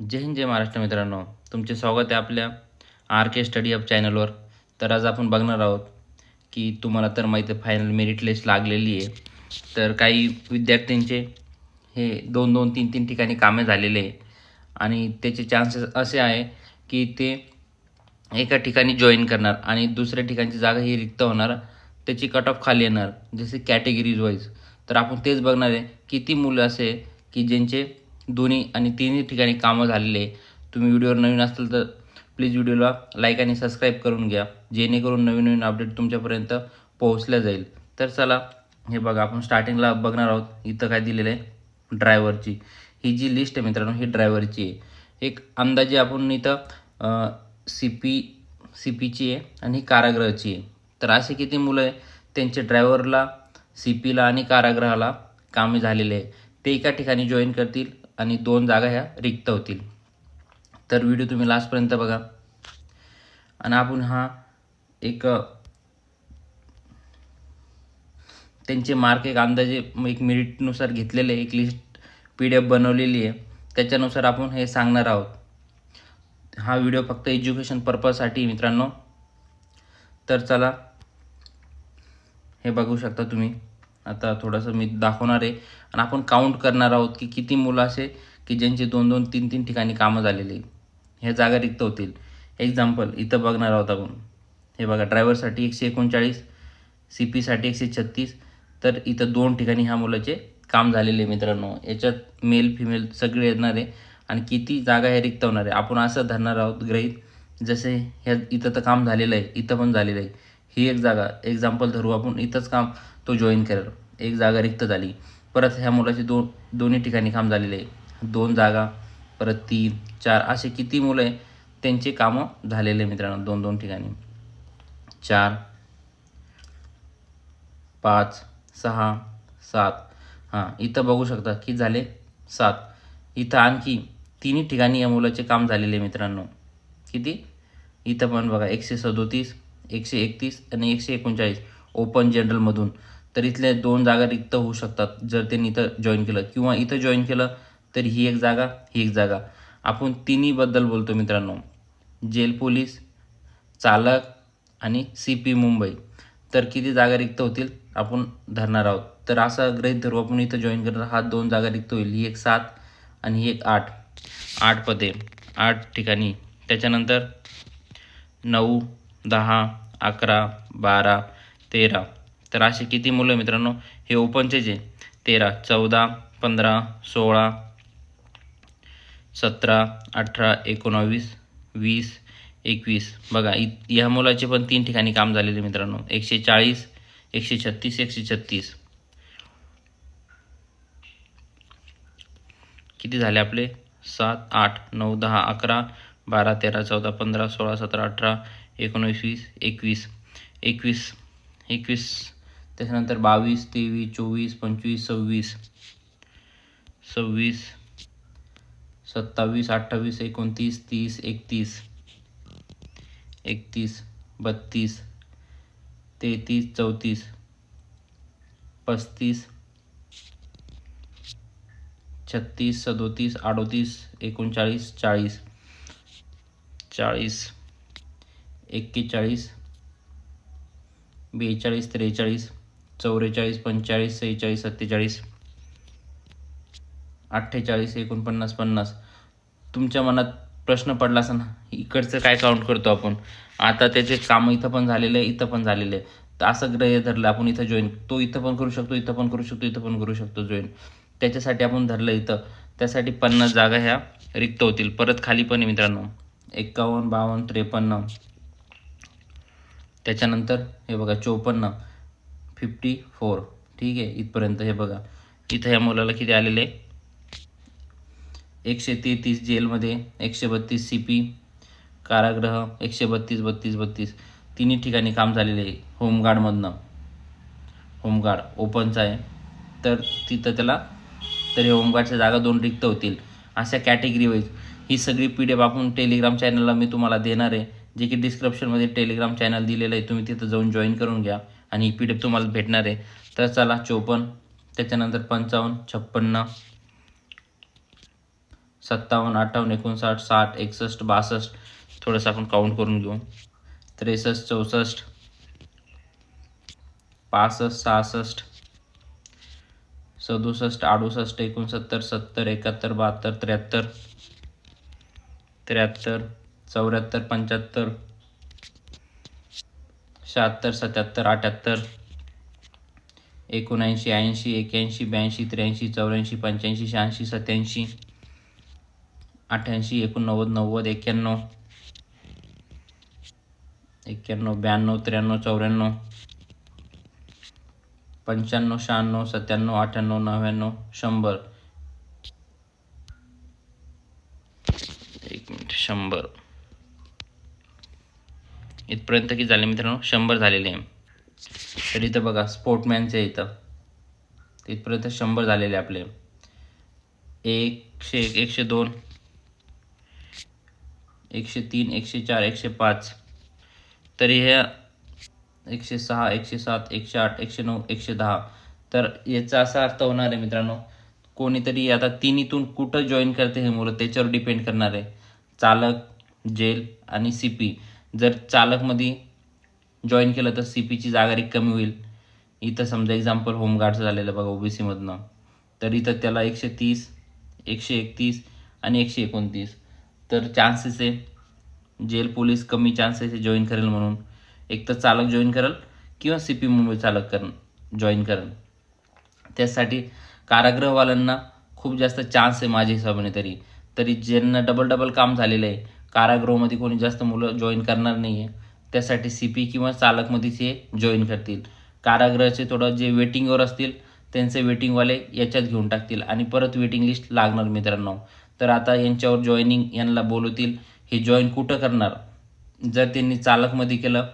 जय हिंद जय महाराष्ट्र मित्रांनो. तुमचे स्वागत आहे आपल्या आर के स्टडी अप चॅनलवर तर आज आपण बघणार आहोत की तुम्हाला तर माहिती आहे फायनल मेरिट लिस्ट लागलेली आहे. तर काही विद्यार्थ्यांचे हे दोन दोन तीन तीन ठिकाणी कामे झालेले आहे. आणि त्याचे चान्सेस असे आहे की ते एका ठिकाणी जॉईन करणार आणि दुसऱ्या ठिकाणची जागा ही रिक्त होणार. त्याची कट ऑफ खाली येणार जसे कॅटेगरीज वाईज तर आपण तेच बघणार आहे किती मुलं असे की ज्यांचे दोन्ही आणि तिन्ही ठिकाणी कामं झालेले आहे. तुम्ही व्हिडिओवर नवीन असाल तर प्लीज व्हिडिओला लाईक आणि सबस्क्राईब करून घ्या जेणेकरून नवीन नवीन अपडेट तुमच्यापर्यंत पोहोचल्या जाईल. तर चला हे बघा आपण स्टार्टिंगला बघणार आहोत. इथं काय दिलेलं आहे? ड्रायव्हरची ही जी लिस्ट आहे मित्रांनो ही ड्रायव्हरची आहे. एक अंदाजे आपण इथं सी पी सी पीची आहे आणि ही कारागृहाची आहे. तर असे किती मुलं आहे? त्यांचे ड्रायव्हरला सी पीला आणि कारागृहाला कामे झालेले आहे. ते एका ठिकाणी जॉईन करतील आणि दोन जागा ह्या रिक्त होतील. तर व्हिडिओ तुम्ही लास्टपर्यंत बघा. आणि आपण हा एक त्यांचे मार्क एक अंदाजे एक मिनिटनुसार घेतलेले एक लिस्ट पी डी एफ बनवलेली आहे. त्याच्यानुसार आपण हे सांगणार आहोत. हा व्हिडिओ फक्त एज्युकेशन पर्पजसाठी मित्रांनो. तर चला हे बघू शकता तुम्ही. आता थोडंसं मी दाखवणार आहे. आणि आपण काउंट करणार आहोत की किती मुलं असे की ज्यांचे दोन दोन तीन तीन ठिकाणी कामं झालेली ह्या जागा रिक्त होतील. एक्झाम्पल इथं बघणार आहोत आपण. हे बघा ड्रायव्हरसाठी एकशे एकोणचाळीस सी पीसाठी एकशे छत्तीस. तर इथं दोन ठिकाणी ह्या मुलाचे काम झालेले आहे मित्रांनो. याच्यात मेल फिमेल सगळे येणार आहे. आणि किती जागा हे रिक्त होणार आहे. आपण असं धरणार आहोत ग्रहित जसे ह्या इथं तर काम झालेलं आहे इथं पण झालेलं आहे. ही एक जागा एक्झाम्पल धरू आपण. इथंच काम तो जॉईन करेल. एक जागा रिक्त झाली. परत ह्या मुलाचे दोन दोन्ही ठिकाणी काम झालेले आहे. दोन जागा परत तीन चार असे किती मुलं आहे त्यांचे कामं झालेले मित्रांनो दोन दोन ठिकाणी. चार पाच सहा सात. हां इथं बघू शकता की झाले सात. इथं आणखी तिन्ही ठिकाणी या मुलाचे काम झालेले आहे मित्रांनो. किती? इथं पण बघा एकशे सदोतीस एकशे एकतीस आणि एकशे एकोणचाळीस. ओपन जनरलमधून तर इथल्या दोन जागा रिक्त होऊ शकतात जर त्यांनी इथं जॉईन केलं. किंवा इथं जॉईन केलं तर ही एक जागा ही एक जागा. आपण तिन्हीबद्दल बोलतो मित्रांनो. जेल पोलीस चालक आणि सी पी मुंबई. तर किती जागा रिक्त होतील आपण धरणार आहोत. तर असं ग्रहित धरू आपण इथं जॉईन करणार हा दोन जागा रिक्त होईल. ही एक सात आणि ही एक आठ. आठ पदे आठ ठिकाणी. त्याच्यानंतर नऊ दहा अकरा बारा तेरा. तर असे किती मुलं मित्रांनो? हे ओपनचे जे तेरा चौदा पंधरा सोळा सतरा अठरा एकोणावीस वीस एकवीस. बघा इ ह्या मुलाचे पण तीन ठिकाणी काम झालेले मित्रांनो. एकशे चाळीस एकशे छत्तीस एकशे छत्तीस. किती झाले आपले? सात आठ नऊ दहा अकरा बारा तेरा चौदा पंधरा सोळा सतरा अठरा एकोणवीस वीस एकवीस. एकवीस एकवीस त्याच्यानंतर बावीस तेवीस चोवीस पंचवीस सव्वीस सव्वीस सत्तावीस अठ्ठावीस एकोणतीस तीस एकतीस एकतीस बत्तीस तेहतीस चौतीस पस्तीस छत्तीस सदोतीस अडोतीस एकोणचाळीस चाळीस चाळीस एक्केचाळीस बेचाळीस त्रेचाळीस चौवेचाळीस पंचेचाळीस सेहेचाळीस सत्तेचाळीस अठ्ठेचाळीस एकोणपन्नास पन्नास. तुमच्या मनात प्रश्न पडला असं ना इकडचं काय काउंट करतो आपण? आता त्याचे कामं इथं पण झालेलं आहे इथं पण झालेलं आहे. तर असं ग्रह धरलं आपण इथं जॉईन तो इथं पण करू शकतो इथं पण करू शकतो इथं पण करू शकतो जॉईन त्याच्यासाठी आपण धरलं इथं. त्यासाठी पन्नास जागा ह्या रिक्त होतील. परत खाली पण आहे मित्रांनो. एक्कावन्न बावन्न त्रेपन्न. त्याच्यानंतर हे बघा चोपन्न. फिफ्टी फोर ठीक आहे इथपर्यंत हे बघा. इथं या मुलाला किती आलेले? एकशे तेहतीस जेलमध्ये एकशे बत्तीस सी पी कारागृह एकशे बत्तीस बत्तीस बत्तीस. तिन्ही ठिकाणी काम झालेले आहे होमगार्डमधनं. होमगार्ड ओपनचा आहे. तर तिथं त्याला तर हे होमगार्डच्या जागा दोन रिक्त होतील अशा कॅटेगरी वाईज. ही सगळी पी डी एफ आपण टेलिग्राम चॅनलला मी तुम्हाला देणार आहे. जे की डिस्क्रिप्शनमध्ये टेलिग्राम चॅनल दिलेलं आहे तुम्ही तिथं जाऊन जॉईन करून घ्या. आणि ही पी डी एफ तुम्हाला भेटणार आहे. तर चला चोपन्न त्याच्यानंतर पंचावन्न छप्पन्न सत्तावन्न अठ्ठावन्न एकोणसाठ साठ एकसष्ट बासष्ट थोडंसं आपण काउंट करून घेऊ. त्रेसष्ट चौसष्ट पासष्ट सहासष्ट सदुसष्ट अडुसष्ट एकोणसत्तर सत्तर एकाहत्तर बहात्तर त्र्याहत्तर त्र्याहत्तर चौऱ्याहत्तर पंच्याहत्तर शहात्तर सत्याहत्तर अठ्याहत्तर एकोणऐंशी ऐंशी एक्याऐंशी ब्याऐंशी त्र्याऐंशी चौऱ्याऐंशी पंच्याऐंशी शहाऐंशी सत्याऐंशी अठ्ठ्याऐंशी एकोणनव्वद नव्वद एक्क्याण्णव एक्क्याण्णव ब्याण्णव त्र्याण्णव चौऱ्याण्णव पंच्याण्णव शहाण्णव सत्त्याण्णव अठ्ठ्याण्णव नव्याण्णव शंभर. एक मिनिट शंभर. इथपर्यंत किती झाले मित्रांनो शंभर झालेले आहे. तर इथं बघा स्पोर्टमॅनचे इथं. इथपर्यंत शंभर झालेले आपले. एकशे एक एकशे दोन एकशे तीन एकशे चार एकशे पाच. तरी ह्या एकशे सहा एकशे सात एकशे आठ एकशे नऊ एकशे दहा. तर याचा असा अर्थ होणार आहे मित्रांनो कोणीतरी आता तिन्हीतून कुठं जॉईन करते हे मुलं त्याच्यावर डिपेंड करणार आहे. चालक जेल आणि सी पी जर चालकमध्ये जॉईन केलं तर सी पीची जागा रिकामी होईल. इथं समजा एक्झाम्पल होमगार्डचं झालेलं बघा ओबीसीमधनं तर इथं त्याला एकशे तीस एकशे एकतीस आणि एकशे एकोणतीस. तर चान्सेस आहे जेल पोलीस कमी चान्सेस आहे जॉईन करेल म्हणून. एक तर चालक जॉईन करेल किंवा सी पी मुंबई चालक कर जॉईन करेल त्यासाठी कारागृहवाल्यांना खूप जास्त चान्स आहे माझ्या हिशोबाने तरी. तरी ज्यांना डबल डबल काम झालेलं आहे कारागृहामध्ये कोणी जास्त मुलं जॉईन करणार नाही आहे त्यासाठी सी पी किंवा चालकमध्येच हे जॉईन करतील. कारागृहाचे थोडं जे वेटिंगवर असतील त्यांचे वेटिंगवाले याच्यात घेऊन टाकतील आणि परत वेटिंग लिस्ट लागणार मित्रांनो. तर आता यांच्यावर जॉईनिंग यांना बोलवतील. हे जॉईन कुठं करणार? जर त्यांनी चालकमध्ये केलं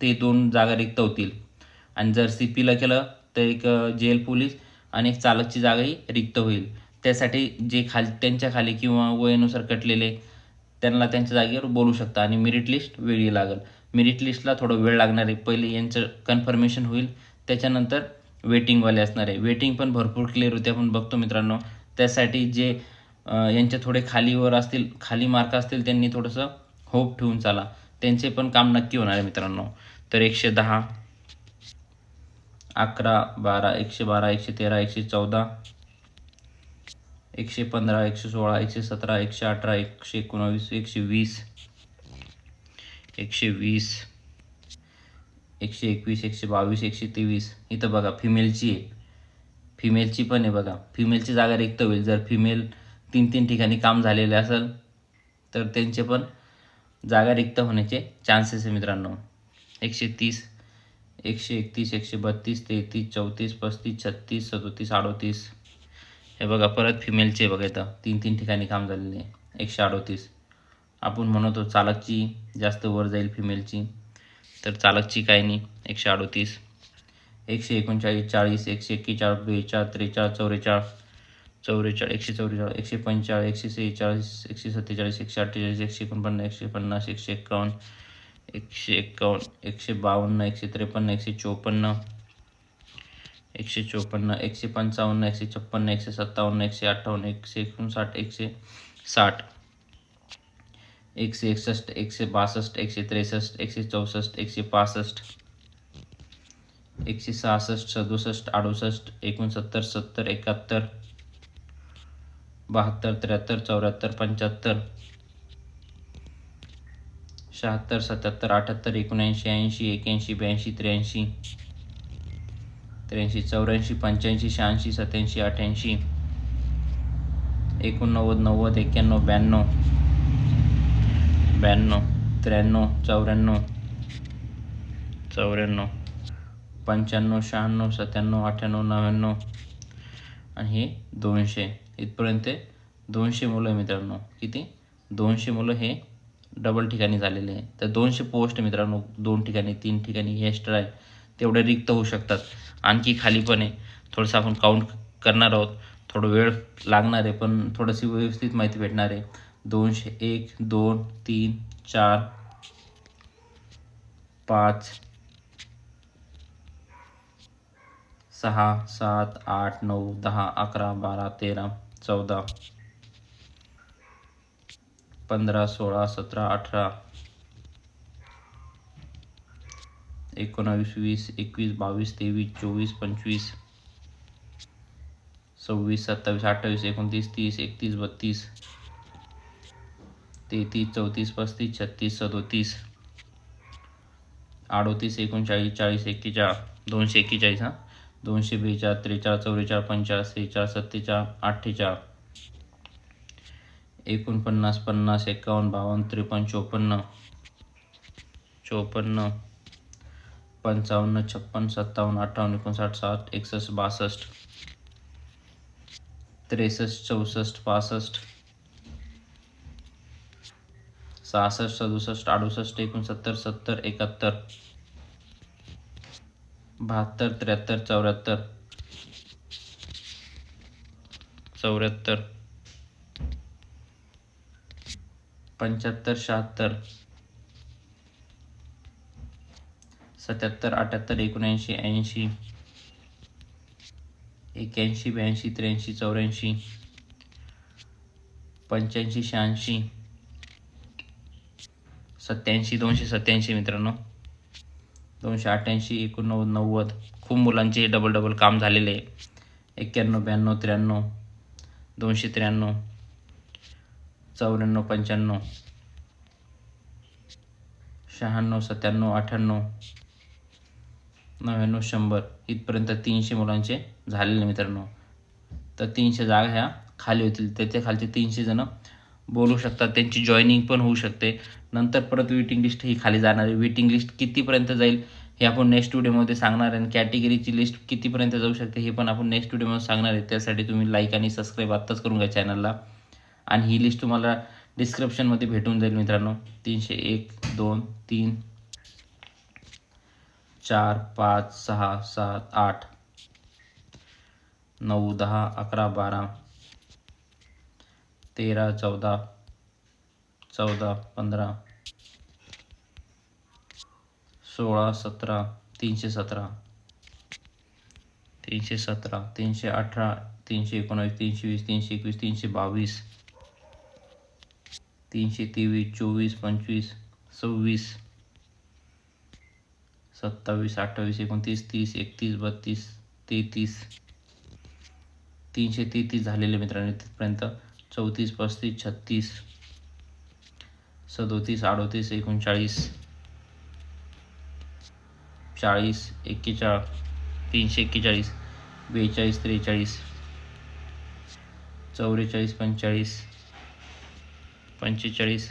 ते दोन जागा रिक्त होतील आणि जर सी पीला केलं तर एक जेल पोलीस आणि एक चालकची जागाही रिक्त होईल. त्यासाठी जे खाली त्यांच्या खाली किंवा वयानुसार कटलेले त्यांना त्यांच्या जागेवर बोलू शकता आणि मेरिट लिस्ट वेगळी लागेल. मेरिट लिस्टला थोडं वेळ लागणार आहे. पहिले यांचं कन्फर्मेशन होईल. त्याच्यानंतर वेटिंगवाले असणार आहे. वेटिंग पण भरपूर क्लिअर होते. आपण बघतो मित्रांनो. त्यासाठी जे यांच्या थोडे खालीवर असतील खाली मार्क असतील त्यांनी थोडंसं होप ठेवून चाला. त्यांचे पण काम नक्की होणार आहे मित्रांनो. तर एकशे दहा अकरा बारा एकशे बारा एकशे तेरा एकशे चौदा एकशे पंधरा एकशे सोळा एकशे सतरा एकशे अठरा एकशे एकोणावीस एकशे वीस एकशे वीस एकशे एकवीस एकशे बावीस एकशे तेवीस. इथं बघा फिमेलची आहे. फिमेलची पण आहे बघा. फिमेलची जागा रिक्त होईल. जर फिमेल तीन तीन ठिकाणी काम झालेले असेल तर त्यांचे पण जागा रिक्त होण्याचे चान्सेस आहे मित्रांनो. एकशे तीस एकशे एकतीस एकशे बत्तीस तेहतीस चौतीस पस्तीस छत्तीस सदोतीस अडोतीस. हे बघा परत फिमेलचे बघा इथं. तीन तीन ठिकाणी काम झालेले आहे. एकशे अडोतीस. आपण म्हणतो चालकची जास्त वर जाईल फिमेलची तर चालकची काय नाही. एकशे अडोतीस. एकशे एकोणचाळीस चाळीस एकशे एक्केचाळीस बेचाळीस त्रेचाळीस चौवेचाळीस चौवेचाळीस एकशे चौवेचाळीस एकशे पंचेचाळीस एकशे सेहेचाळीस एकशे सत्तेचाळीस एकशे अठ्ठेचाळीस एकशे एकोणपन्नास एकशे पन्नास एकशे एक्कावन्न एकशे एक्कावन्न एकशे बावन्न एकशे त्रेपन्न एकशे चोपन्न एकशे चोपन्न एकशे पंचावन्न एकशे छप्पन्न एकशे सत्तावन्न एकशे अठ्ठावन्न एकशे एकोणसाठ एकशे साठ एकशे एकसष्ट एकशे बासष्ट एकशे त्रेसष्ट एकशे चौसष्ट एकशे पासष्ट एकशे सहासष्ट सदुसष्ट अडुसष्ट एकोणसत्तर सत्तर एकाहत्तर बहात्तर त्र्याहत्तर चौऱ्याहत्तर पंच्याहत्तर शहात्तर सत्याहत्तर अठ्याहत्तर एकोणऐंशी ऐंशी एक्याऐंशी ब्याऐंशी त्र्याऐंशी त्र्याऐंशी चौऱ्याऐंशी पंच्याऐंशी शहाऐंशी सत्याऐंशी अठ्ठ्याऐंशी एकोणनव्वद नव्वद एक्क्याण्णव ब्याण्णव ब्याण्णव त्र्याण्णव चौऱ्याण्णव चौऱ्याण्णव पंच्याण्णव शहाण्णव सत्त्याण्णव अठ्ठ्याण्णव नव्याण्णव आणि हे दोनशे. इथपर्यंत दोनशे मुलं आहे मित्रांनो. किती? दोनशे मुलं हे डबल ठिकाणी झालेले आहे. तर दोनशे पोस्ट मित्रांनो. दोन ठिकाणी तीन ठिकाणी एक्स्ट्रा आहे. तेवढे रिक्त होऊ शकतात. आणखी खाली पण आहे थोडंसं आपण काउंट करणार आहोत. थोडं वेळ लागणार आहे पण थोडीशी व्यवस्थित माहिती भेटणार आहे. दोनशे एक दोन तीन चार पाच सहा सात आठ नऊ दहा अकरा बारा तेरा चौदा पंधरा सोळा सतरा अठरा एकोणावीस वीस एकवीस बावीस तेवीस चोवीस पंचवीस सव्वीस सत्तावीस अठ्ठावीस एकोणतीस तीस एकतीस बत्तीस तेहतीस चौतीस पस्तीस छत्तीस सदोतीस अडोतीस एकोणचाळीस चाळीस एक्केचाळीस दोनशे एक्केचाळीस हां? दोनशे बेचाळीस त्रेचाळीस चौवेचाळीस पंचाळीस त्रेचाळीस सत्तेचाळीस अठ्ठेचाळीस एकोणपन्नास पन्नास एकावन्न बावन्न त्रेपन्न चोपन्न चोपन्न पंचावन्न छप्पन सत्तावन्न अठ्ठावन्न एकोणसाठ साठ एकसष्ट बासष्ट त्रेसष्ट चौसष्ट पासष्ट सहासष्ट सदुसष्ट अडुसष्ट एकोणसत्तर सत्तर एकाहत्तर बहात्तर त्र्याहत्तर चौऱ्याहत्तर चौऱ्याहत्तर पंच्याहत्तर शहात्तर सत्याहत्तर अठ्याहत्तर एकोणऐंशी ऐंशी एक्याऐंशी ब्याऐंशी त्र्याऐंशी चौऱ्याऐंशी पंच्याऐंशी शहाऐंशी सत्याऐंशी दोनशे सत्याऐंशी मित्रांनो. दोनशे अठ्ठ्याऐंशी एकोणनव्वद नव्वद. खूप मुलांचे डबल डबल काम झालेले आहे. एक्क्याण्णव ब्याण्णव त्र्याण्णव दोनशे त्र्याण्णव चौऱ्याण्णव पंच्याण्णव शहाण्णव सत्त्याण्णव अठ्ठ्याण्णव नव्याण्णव शंभर इथपर्यंत तीनशे मुलांचे झालेले मित्रांनो. तर तीनशे जागा ह्या खाली होतील. त्याच्या खालचे तीनशे जणं बोलू शकतात. त्यांची जॉईनिंग पण होऊ शकते. नंतर परत वेटिंग लिस्ट ही खाली जाणार आहे. वेटिंग लिस्ट कितीपर्यंत जाईल हे आपण नेक्स्ट व्हिडिओमध्ये सांगणार आहे. आणि कॅटेगरीची लिस्ट कितीपर्यंत जाऊ शकते हे पण आपण नेक्स्ट व्हिडिओमध्ये सांगणार आहे. त्यासाठी तुम्ही लाईक आणि सबस्क्राईब आत्ताच करून घ्या चॅनलला आणि ही लिस्ट तुम्हाला डिस्क्रिप्शनमध्ये भेटून जाईल मित्रांनो. तीनशे एक दोन तीन चार पाच सहा सात आठ नऊ दहा अकरा बारा तेरा चौदा चौदा पंधरा सोळा सतरा तीनशे सतरा तीनशे सतरा तीनशे अठरा तीनशे एकोणावीस तीनशे वीस तीनशे एकवीस तीनशे बावीस तीनशे तेवीस चोवीस पंचवीस सव्वीस सत्तावीस अठ्ठावीस एकोणतीस तीस एकतीस बत्तीस तेहतीस. तीनशे तेहतीस झालेले मित्रांनो तिथपर्यंत चौतीस पस्तीस छत्तीस. सदोतीस अडोतीस एकोणचाळीस. चाळीस एक्केचाळीस तीनशे एक्केचाळीस बेचाळीस त्रेचाळीस. चौवेचाळीस पंचेचाळीस पंचेचाळीस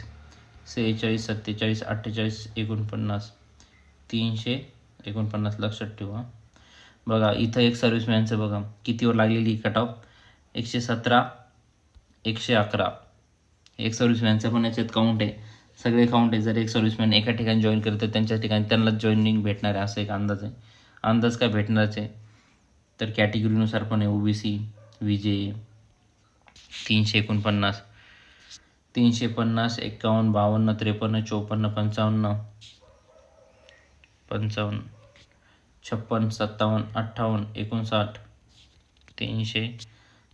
सेहेचाळीस सत्तेचाळीस अठ्ठेचाळीस एकोणपन्नास. तीनशे एकोणपन्नास लक्षात ठेवा. बघा इथं एक सर्व्हिसमॅनचं बघा कितीवर लागलेली कट ऑफ एकशे सतरा एकशे अकरा. एक सर्व्हिसमॅनचं पण याच्यात काउंट आहे. सगळे काउंट आहे. जर एक सर्व्हिसमॅन एका ठिकाणी जॉईन करतं त्यांच्या ठिकाणी त्यांनाच जॉईनिंग भेटणार आहे असं एक अंदाज आहे. अंदाज काय भेटणारच आहे? तर कॅटेगरीनुसार पण आहे. ओबीसी विजे तीनशे एकोणपन्नास. तीनशे पन्नास एकावन्न बावन्न त्रेपन्न चोपन्न पंचावन्न. पंचावन्न, छप्पन, सत्तावन्न, अठ्ठावन्न, एकोणसाठ, तीनशे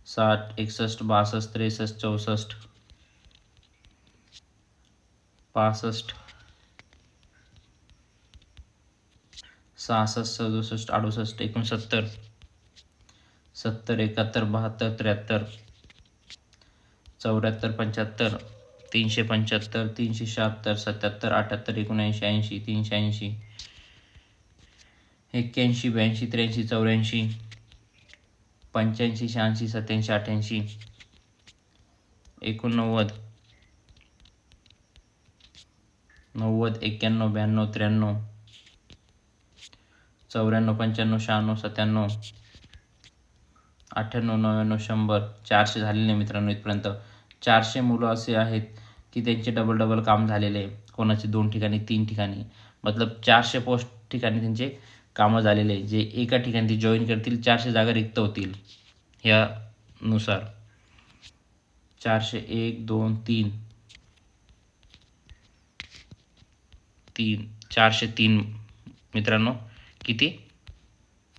साठ, एकसष्ट, बासष्ट, त्रेसष्ट, चौसष्ट, पासष्ट, सहासष्ट, सदुसष्ट, अडुसष्ट, एकोणसत्तर, सत्तर, एकाहत्तर, बहात्तर, त्र्याहत्तर, चौऱ्याहत्तर, पंच्याहत्तर, तीनशे पंच्याहत्तर, तीनशे शहात्तर, सत्याहत्तर, अठ्याहत्तर, एकोणऐंशी, ऐंशी, तीनशे ऐंशी एक्क्याऐंशी ब्याऐंशी त्र्याऐंशी चौऱ्याऐंशी पंच्याऐंशी शहाऐंशी सत्याऐंशी अठ्ठ्याऐंशी एकोणनव्वद नव्वद एक्क्याण्णव ब्याण्णव त्र्याण्णव चौऱ्याण्णव पंच्याण्णव शहाण्णव सत्त्याण्णव अठ्ठ्याण्णव नव्याण्णव शंभर चारशे झालेले मित्रांनो इथपर्यंत. चारशे मुलं असे आहेत की त्यांचे डबल डबल काम झालेले आहे. कोणाचे दोन ठिकाणी तीन ठिकाणी. मतलब चारशे पोस्ट ठिकाणी त्यांचे कामं झालेले आहे जे एका ठिकाणी ते जॉईन करतील चारशे जागा रिक्त होतील ह्यानुसार. चारशे एक दोन तीन. तीन चारशे तीन मित्रांनो. किती?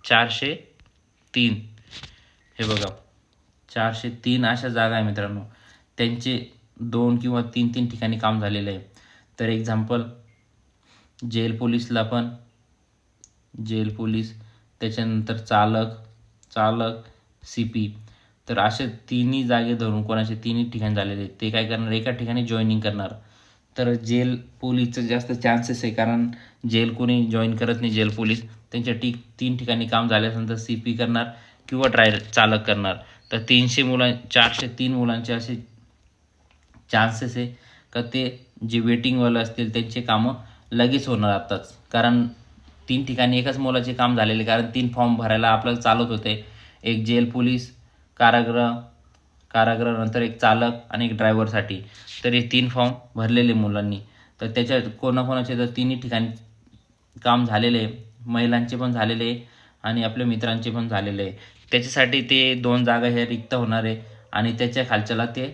चारशे तीन. हे बघा. चारशे तीन अशा जागा आहे मित्रांनो. त्यांचे दोन किंवा तीन तीन ठिकाणी काम झालेलं आहे. तर एक्झाम्पल जेल पोलीसला पण जेल पोलीस त्याच्यानंतर चालक चालक सी पी तर असे तिन्ही जागे धरून कोणाचे तिन्ही ठिकाणी झालेले ते काय करणार? एका ठिकाणी जॉईनिंग करणार. तर जेल पोलीसचं जास्त चान्सेस आहे कारण जेल कोणी जॉईन करत नाही जेल पोलीस. त्यांच्या टी तीन ठिकाणी काम झाल्यानंतर सी पी करणार किंवा ड्राय चालक करणार. तर तीनशे मुलां चारशे तीन मुलांचे असे चान्सेस आहे का ते जे वेटिंगवाले असतील त्यांचे कामं लगेच होणार आत्ताच कारण तीन ठिकाणी एकाच मुलाचे काम झालेले कारण तीन फॉर्म भरायला आपल्याला चालत होते. एक जेल पोलीस कारागृह कारागृह नंतर एक चालक आणि एक ड्रायव्हरसाठी तर हे तीन फॉर्म भरलेले मुलांनी. तर त्याच्यात कोणाकोणाचे तर तिन्ही ठिकाणी काम झालेले आहे महिलांचे पण झालेले आहे आणि आपल्या मित्रांचे पण झालेले. आहे त्याच्यासाठी ते दोन जागा हे रिक्त होणार आहे आणि त्याच्या खालच्याला ते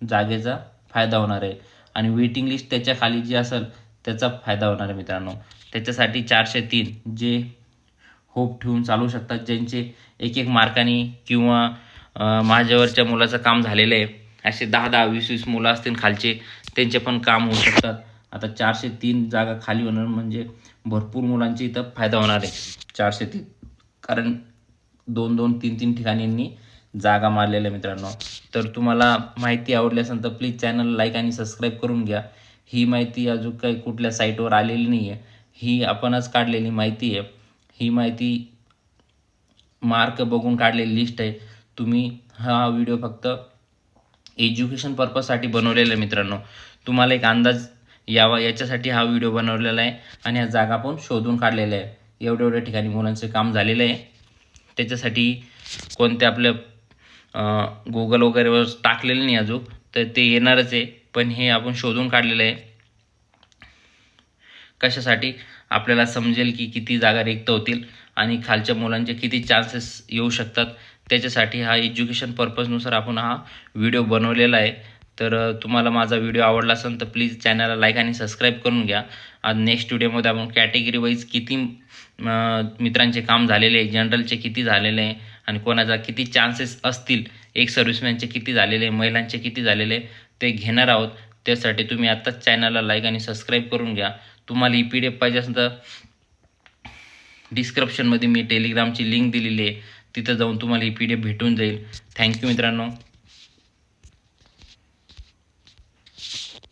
जागेचा फायदा होणार आहे. आणि वेटिंग लिस्ट त्याच्याखाली जी असेल त्याचा फायदा होणार आहे मित्रांनो. त्याच्यासाठी चारशे तीन जे होप ठेवून चालू शकतात ज्यांचे एक एक मार्कानी किंवा माझ्यावरच्या मुलाचं काम झालेलं आहे असे दहा दहा वीस वीस मुलं असतील खालचे त्यांचे पण काम होऊ शकतात. आता चारशे तीन जागा खाली होणार म्हणजे भरपूर मुलांची इथं फायदा होणार आहे चारशे तीन. कारण दोन दोन तीन तीन ठिकाणींनी जागा मारलेल्या मित्रांनो. तर तुम्हाला माहिती आवडली असेल तर प्लीज चॅनल लाईक आणि सबस्क्राईब करून घ्या. ही माहिती अजून काही कुठल्या साईटवर आलेली नाही आहे ही आपणच काढलेली माहिती आहे. ही माहिती मार्क बघून काढलेली लिस्ट आहे. तुम्ही हा व्हिडिओ फक्त एज्युकेशन पर्पजसाठी बनवलेला आहे मित्रांनो. तुम्हाला एक अंदाज यावा याच्यासाठी हा व्हिडिओ बनवलेला आहे आणि ह्या जागा पण शोधून काढलेल्या आहे. एवढ्या एवढ्या ठिकाणी मुलांचे काम झालेलं आहे. त्याच्यासाठी कोणत्या आपल्या गुगल वगैरेवर टाकलेलं नाही अजून तर ते येणारच आहे. पण हे आपण शोधून काढलेलं आहे. कशासाठी आपल्याला समजेल की किती जागा रिक्त होतील आणि खालच्या मुलांचे किती चान्सेस येऊ शकतात त्याच्यासाठी हा एज्युकेशन पर्पजनुसार आपण हा व्हिडिओ बनवलेला आहे. तर तुम्हाला माझा व्हिडिओ आवडला असेल तर प्लीज चॅनलला लाईक आणि सबस्क्राईब करून घ्या. आज नेक्स्ट व्हिडिओमध्ये आपण कॅटेगरी वाईज किती मित्रांचे काम झालेले आहे जनरलचे किती झालेले आहे आणि कोणाचा किती चान्सेस असतील एक सर्व्हिसमॅनचे किती झालेले आहे महिलांचे किती झालेले आहे ते घेणार आहोत. त्यासाठी तुम्ही आत्ताच चॅनलला लाईक आणि सबस्क्राईब करून घ्या. तुम्हाला ई पी डी एफ पाहिजे असेल तर डिस्क्रिप्शनमध्ये मी टेलिग्रामची लिंक दिलेली आहे. तिथं जाऊन तुम्हाला ई पी डी एफ भेटून जाईल. थँक्यू मित्रांनो.